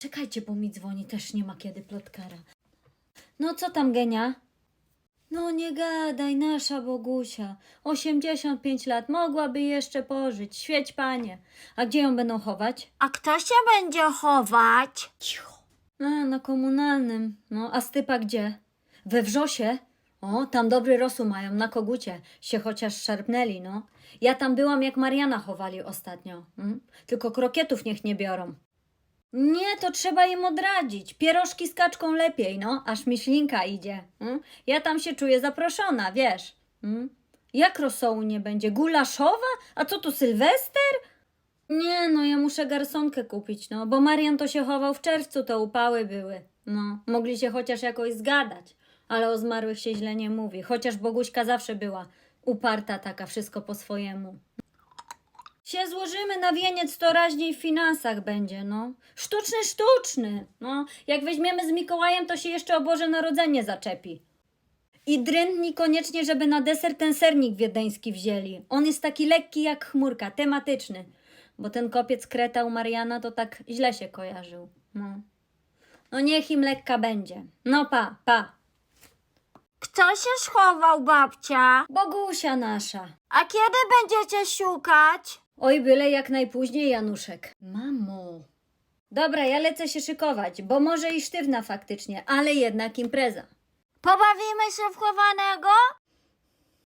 Czekajcie, bo mi dzwoni, też nie ma kiedy plotkara. No co tam, Genia? No nie gadaj, nasza Bogusia. 85 lat, mogłaby jeszcze pożyć. Świeć panie. A gdzie ją będą chować? A kto się będzie chować? Cicho. A, na komunalnym. No, a stypa gdzie? We Wrzosie? O, tam dobry rosół mają, na kogucie. Się chociaż szarpnęli, no. Ja tam byłam, jak Mariana chowali ostatnio. Mm? Tylko krokietów niech nie biorą. Nie, to trzeba im odradzić. Pierożki z kaczką lepiej, no, aż miślinka idzie. Mm? Ja tam się czuję zaproszona, wiesz. Mm? Jak rosołu nie będzie? Gulaszowa? A co tu, Sylwester? Nie, no ja muszę garsonkę kupić, no, bo Marian to się chował w czerwcu, to upały były. No, mogli się chociaż jakoś zgadać, ale o zmarłych się źle nie mówi, chociaż Boguśka zawsze była uparta taka, wszystko po swojemu. Się złożymy na wieniec, to raźniej w finansach będzie, no. Sztuczny, sztuczny, no. Jak weźmiemy z Mikołajem, to się jeszcze o Boże Narodzenie zaczepi. I drętni koniecznie, żeby na deser ten sernik wiedeński wzięli. On jest taki lekki jak chmurka, tematyczny. Bo ten kopiec kreta u Mariana to tak źle się kojarzył. No, no niech im lekka będzie. No pa, pa. Kto się schował, babcia? Bogusia nasza. A kiedy będziecie szukać? Oj, byle jak najpóźniej, Januszek. Mamo. Dobra, ja lecę się szykować, bo może i sztywna faktycznie, ale jednak impreza. Pobawimy się w chowanego?